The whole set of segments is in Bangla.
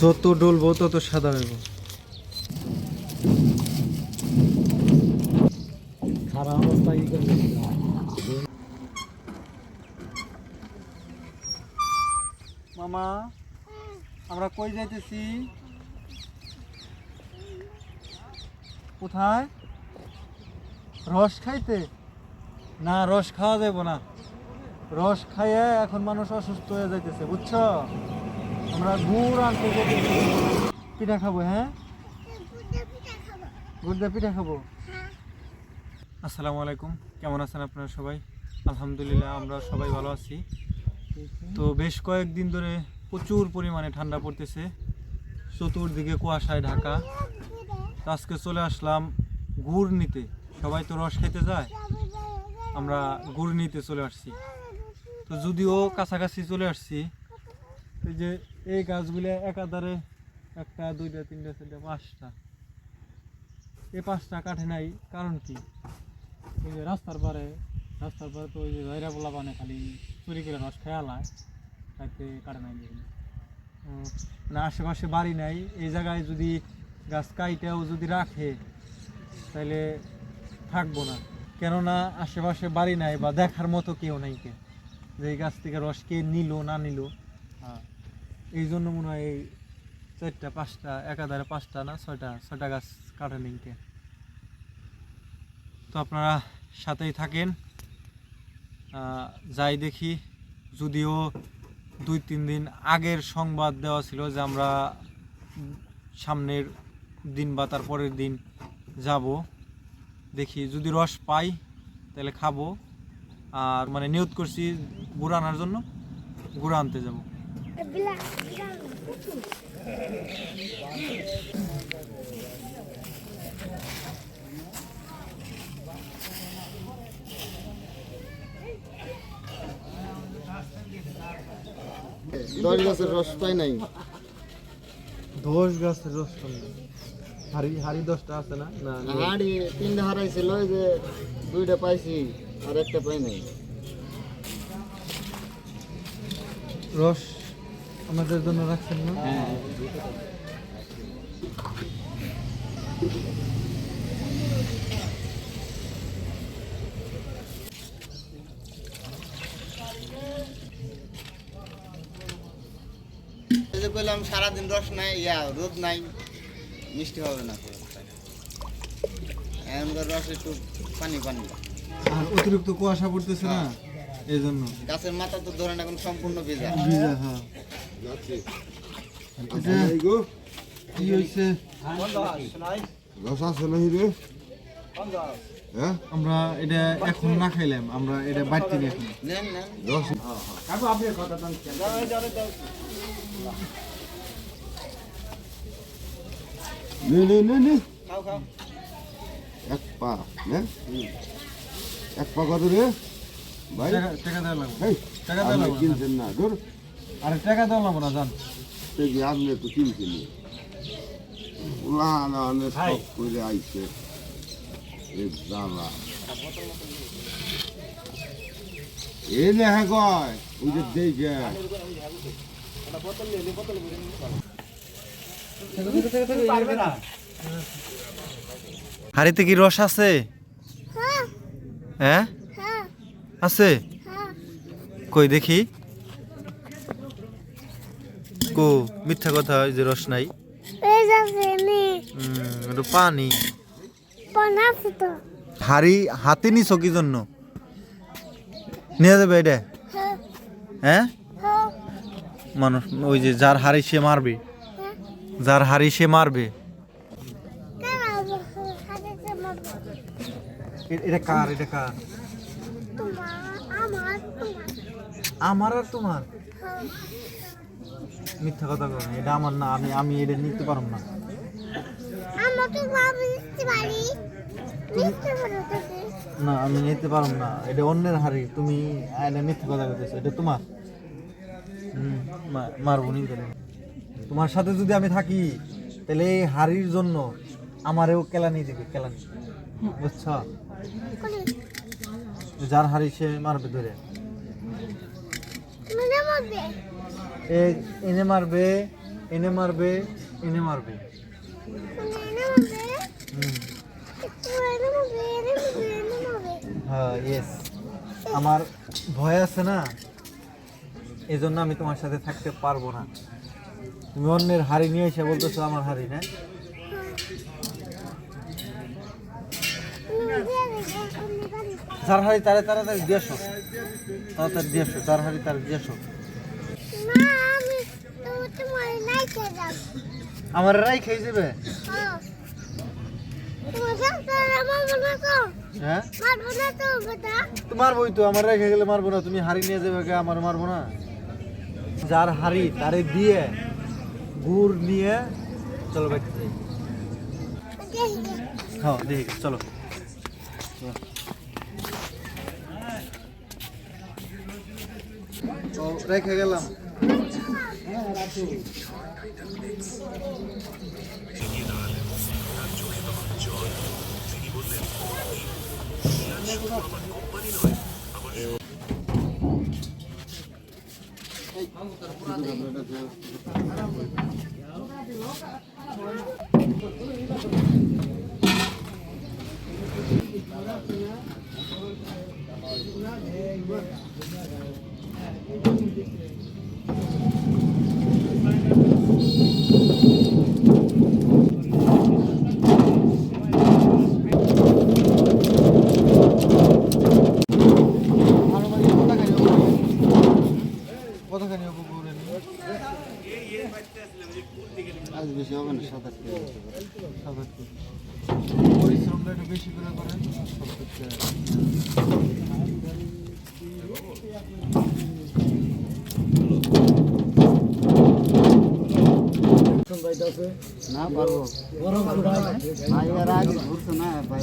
যত ডলবো তত সাদা হইব। খারাপ অবস্থা ই করে মামা আমরা কই যাইতেছি? কোথায়? রস খাইতে? না রস খাওয়া যাবে না। রস খাইয়ে এখন মানুষ অসুস্থ হয়ে যাইতেছে বুঝছ? আমরা গুড় যাইতেছি পিঠা খাব হ্যাঁ? গুড় দিয়ে পিঠা খাব? আসসালামু আলাইকুম। কেমন আছেন আপনারা সবাই? আলহামদুলিল্লাহ, আমরা সবাই ভালো আছি। তো বেশ কয়েকদিন ধরে প্রচুর পরিমাণে ঠান্ডা পড়তেছে। চতুর্দিকে কুয়াশায় ঢাকা। তো আজকে চলে আসলাম গুড় নিতে। সবাই তো রস খেতে যায়, আমরা গুড় নিতে চলে আসছি। তো যদিও কাছাকাছি চলে আসছি, এই যে এই গাছগুলো একাধারে একটা, দুইটা, তিনটা, চারটা, পাঁচটা। এই পাঁচটা কাঠে নাই, কারণ কি? ওই যে রাস্তার পারে রাস্তার পারে তো ওই যে ভাইরা বলা বানে খালি চুরি করে রস খেয়ে আলায় তাতে কাটে নাই না আশেপাশে বাড়ি নাই, এই জায়গায় যদি গাছ কাইটাও যদি রাখে তাহলে থাকব না। কেননা আশেপাশে বাড়ি নাই বা দেখার মতো কেউ নাই কে। যে এই গাছ থেকে রস কে নিল, না নিল হ্যাঁ। এই জন্য মনে হয় এই চারটা, পাঁচটা, একাধারে পাঁচটা না, ছয়টা ছয়টা গাছ কাটে নিকে। তো আপনারা সাথেই থাকেন। যাই দেখি, যদিও দুই, তিন দিন আগের সংবাদ দেওয়া ছিল যে আমরা সামনের দিন বা তার পরের দিন যাব। দেখি, যদি রস পাই, তাহলে খাব। আর মানে নিয়ত করছি, গুড় আনার জন্য গুড় আনতে যাব। দশ গাছের রস পাই নাই। দশ গাছের রস হাড়ি হাড়ি দশটা আছে না না। হাড়ি তিনটা হারাইছিল ওই যে দুইটা পাইছি আর একটা পাই নাই। রস আমাদের জন্য রাখছেন না? এই যে কইলাম সারাদিন রস নাই ইয়া রোদ নাই মিষ্টি হবে না এখনকার রস একটু পানি পানি। আর অতিরিক্ত কুয়াশা পড়তেছে না? এই জন্য। গাছের মাথা তো ধরেন এখন সম্পূর্ণ ভেজা। ভিজা হ্যাঁ। কি হয়েছে হ্যাঁ আমরা এটা এখন না খাইলাম আমরা এটা বাড়তে নিয়ে এখন নেন নেন নে নে নে নে খাও খাও এক পা নে এক পা কত রে ভাই টাকা দেওয়া লাগবে টাকা দেওয়া লাগবে না। কিনছেন না ধর আরে টাকা লাগবে না জান এই যে আপনি তো কিনছেন উলান আনে সব করে আইছে। দাদা। এই লেখা কয় ওই যে দেখে। হাড়িতে কি রস আছে? হ্যাঁ। আছে? কই দেখি। কো মিথ্যা কথা যে রস নাই। নে পানি। হাড়ি হাতে নিছ কি জন্য? নিয়ে যাবে এটা? হ্যাঁ। হ্যাঁ? হ্যাঁ। মানুষ ওই যে যার হাড়ি সে মারবে। হ্যাঁ। যার হাড়ি সে মারবে। এটা কার এটা কার? আমার আর তোমার? হ্যাঁ। মিথ্যা কথা বলো এটা আমার না আমি আমি এটা নিতে পারব না। আমার তো নিতে পারি। না আমি নিতে পারব না এটা অন্যের হাড়ি তুমি এটা মিথ্যা কথা বলতেছো এটা তোমার। হুম, মারবো নি তোমার সাথে যদি আমি থাকি তাহলে এই হাড়ির জন্য আমারেও কেলানি দিবে কেলানি। বুঝছ? যার হাড়ি সে মারবে ধরে। মনে এনে মারবে এনে মারবে এনে মারবে। হ্যাঁ ইয়েস আমার ভয় আছে না? এই জন্য আমি তোমার সাথে থাকতে পারব না। তুমি অন্যের হাড়ি নিয়ে এসে বলতেছো আমার হাড়ি, না? যার হাড়ি তারে তাড়াতাড়ি দিয়েছ। তাড়াতাড়ি দিয়েছ, যার হাড়ি তার দিয়েছ না আমি তো তোমার নাইতে যাব আমার রাই খেয়ে যাবে? হ্যাঁ? মারবোই তো, আমার রেখে গেলে মারবো না। তুমি হাড়ি নিয়ে যাবে আমার মারবো না। যার হাড়ি, তারে দিয়ে গুড় নিয়ে চলো দেখি হ্যাঁ দেখি, চলো। রেখে গেলাম। はい。বেশি হবে না সাত আট কেজি হতে পারে। সাত আট কেজি। পরিশ্রমটা একটু বেশি করে করেন সব করতে না পারব না এর আগে ঘুরছে না ভাই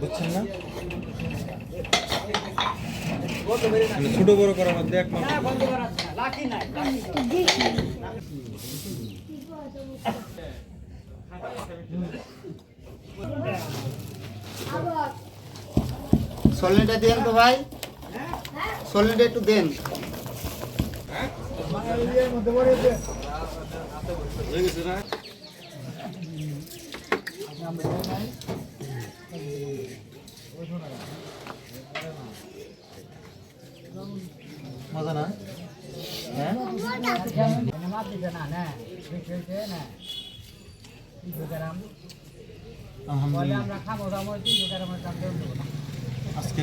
বুঝছেন না? মানে ছোট বড় করার মধ্যে এক দেন তো ভাই। সলিডটা একটু দেন। মজা না হ্যাঁ আলহামদুলিল্লাহ আজকে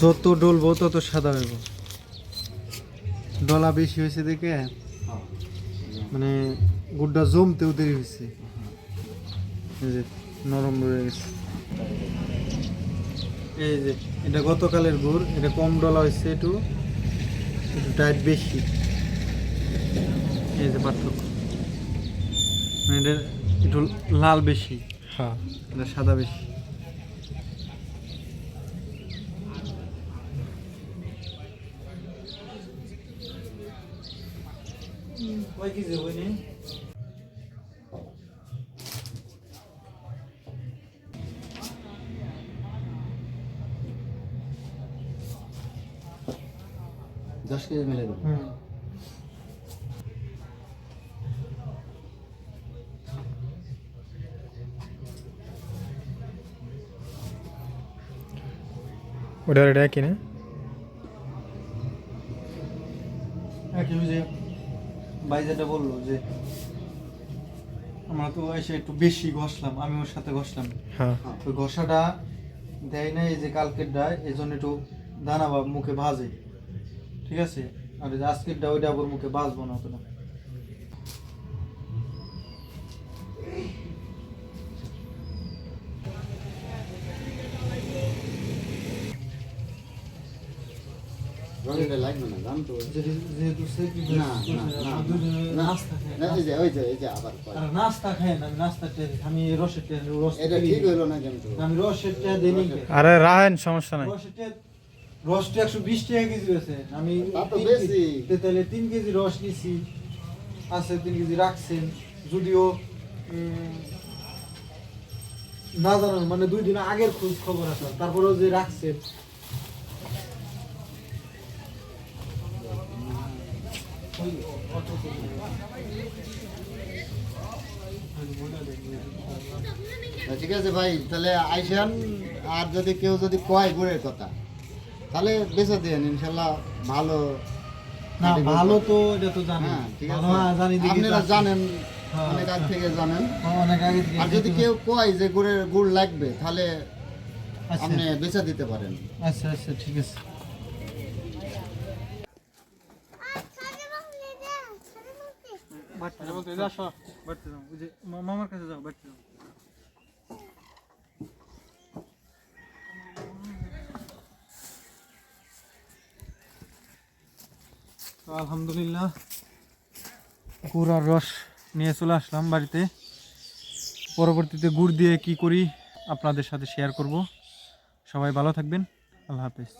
যত ডলবো তত সাদা হইব। ডলা বেশি হয়েছে দেখে মানে গুড়টা জমতেও দেরি হয়েছে। এই যে নরম রয়ে গেছে। এই যে এটা গতকালের গুড় এটা কম ডলা হয়েছে একটু একটু টাইট বেশি। এই যে পার্থক্য। মানে এটা একটু লাল বেশি হ্যাঁ। এটা সাদা বেশি। কয় কেজি হয়নি দশ কেজি মিলে দেবো। হুম। ওটা এটা কিনে একই ওই যে ভাই যেটা বলল যে আমরা তো এসে একটু বেশি ঘষলাম আমি ওর সাথে ঘষলাম। হ্যাঁ। ওই ঘষাটা দেয় না এই যে কালকেরটা এই জন্য একটু দানা বা মুখে ভাজে। ঠিক আছে? আর আজকেরটা ওইটা আবার মুখে ভাজবো না অতটা। আরে রাহেন সমস্যা নাই। রসটা একশো বিশ টাকা কেজি আছে আমি তিন কেজি- তাহলে তিন কেজি রস নিছি আছে তিন কেজি রাখছেন যদিও না জানান মানে দুই দিন আগের খোঁজ খবর আছে তারপরেও যে রাখছেন ঠিক আছে ভাই তাহলে আইসেন আর যদি কেউ যদি কয় গুড়ের কথা তাহলে বেঁচে দেন ইনশাল্লাহ ভালো না ভালো তো এটা তো জানি হ্যাঁ আপনারা জানেন হ্যাঁ, অনেক আগ থেকে জানেন। হ্যাঁ, অনেক আগে থেকে আর যদি কেউ কয় যে গুড়ের গুড় লাগবে তাহলে আচ্ছা। আপনি বেচে দিতে পারেন। আচ্ছা আচ্ছা ঠিক আছে। বাড়তে যাও বাড়তে যাও ওই যে মামার কাছে যাও বাড়তে যাও। তো আলহামদুলিল্লাহ গুড় আর রস নিয়ে চলে আসলাম বাড়িতে। পরবর্তীতে গুড় দিয়ে কি করি আপনাদের সাথে শেয়ার করব। সবাই ভালো থাকবেন আল্লাহ হাফেজ।